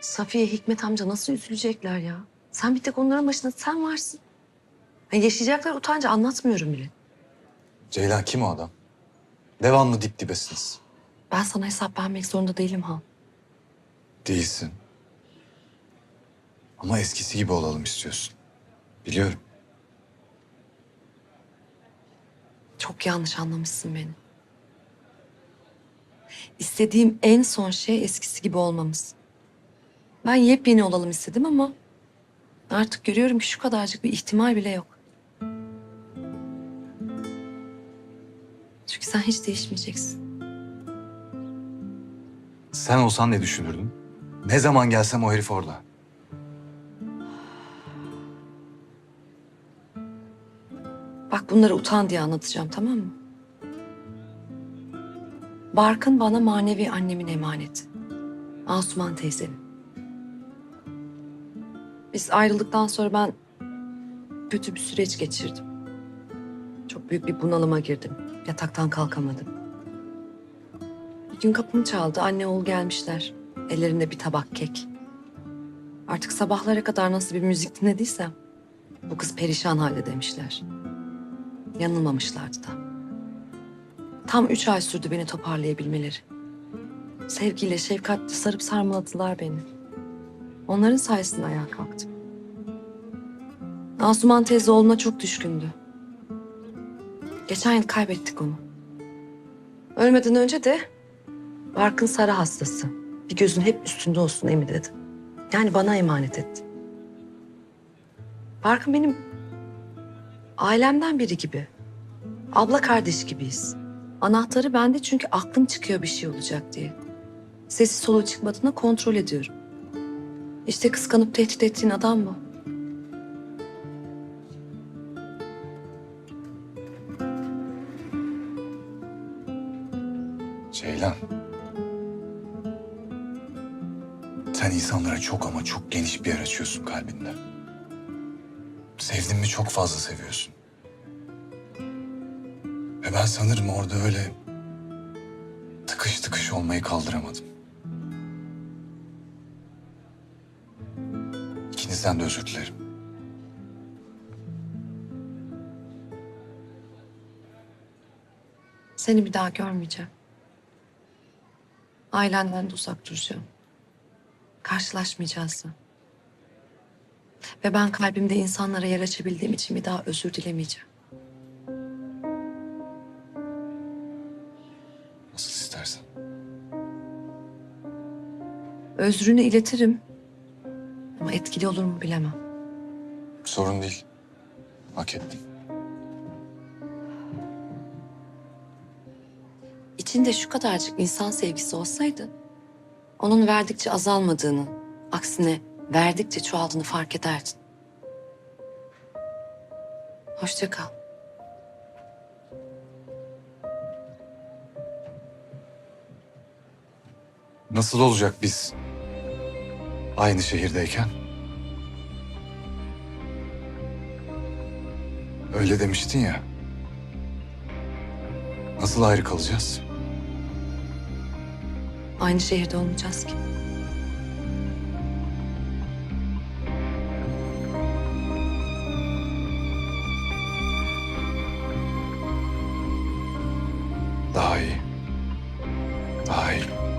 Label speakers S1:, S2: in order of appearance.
S1: Safiye, Hikmet amca nasıl üzülecekler ya? Sen bir tek onların başında sen varsın. Ya yaşayacaklar utancı anlatmıyorum bile.
S2: Ceylan kim o adam? Devamlı dip dibesiniz.
S1: Ben sana hesap vermek zorunda değilim Han.
S2: Değilsin. Ama eskisi gibi olalım istiyorsun. Biliyorum.
S1: Çok yanlış anlamışsın beni. İstediğim en son şey eskisi gibi olmamız. Ben yepyeni olalım istedim ama artık görüyorum ki şu kadarcık bir ihtimal bile yok. Çünkü sen hiç değişmeyeceksin.
S2: Sen olsan ne düşünürdün? Ne zaman gelsem o herif orada.
S1: Bak bunları utan diye anlatacağım tamam mı? Barkın bana manevi annemin emaneti. Asuman teyzenin. Biz ayrıldıktan sonra ben kötü bir süreç geçirdim. Çok büyük bir bunalıma girdim. Yataktan kalkamadım. Bir gün kapım çaldı. Anne oğul gelmişler. Ellerinde bir tabak kek. Artık sabahlara kadar nasıl bir müzik dinlediysem bu kız perişan halde demişler. Yanılmamışlardı da. Tam üç ay sürdü beni toparlayabilmeleri. Sevgiyle, şefkatle sarıp sarmaladılar beni. Onların sayesinde ayağa kalktım. Asuman teyze oğluna çok düşkündü. Geçen yıl kaybettik onu. Ölmeden önce de Barkın Sarı hastası. Bir gözün hep üstünde olsun Emi dedi. Yani bana emanet etti. Barkın benim ailemden biri gibi. Abla kardeş gibiyiz. Anahtarı bende çünkü aklım çıkıyor bir şey olacak diye. Sesi soluğu çıkmadığında kontrol ediyorum. İşte kıskanıp tehdit ettiğin adam bu.
S2: Ceylan. Sen insanlara çok ama çok geniş bir yer açıyorsun kalbinde. Sevdin mi çok fazla seviyorsun. Ve ben sanırım orada öyle tıkış tıkış olmayı kaldıramadım. İkinizden de özür dilerim.
S1: Seni bir daha görmeyeceğim. Ailenden de uzak duracağım. Karşılaşmayacağız da. Ve ben kalbimde insanlara yer açabildiğim için bir daha özür dilemeyeceğim.
S2: Nasıl istersen.
S1: Özrünü iletirim. Ama etkili olur mu bilemem.
S2: Sorun değil. Hak ettim.
S1: İçinde şu kadarcık insan sevgisi olsaydı... ...onun verdikçe azalmadığını... ...aksine verdikçe çoğaldığını fark ederdin. Hoşça kal.
S2: Nasıl olacak biz aynı şehirdeyken? Öyle demiştin ya. Nasıl ayrı kalacağız?
S1: Aynı şehirde olmayacağız ki. Daha iyi. Daha iyi.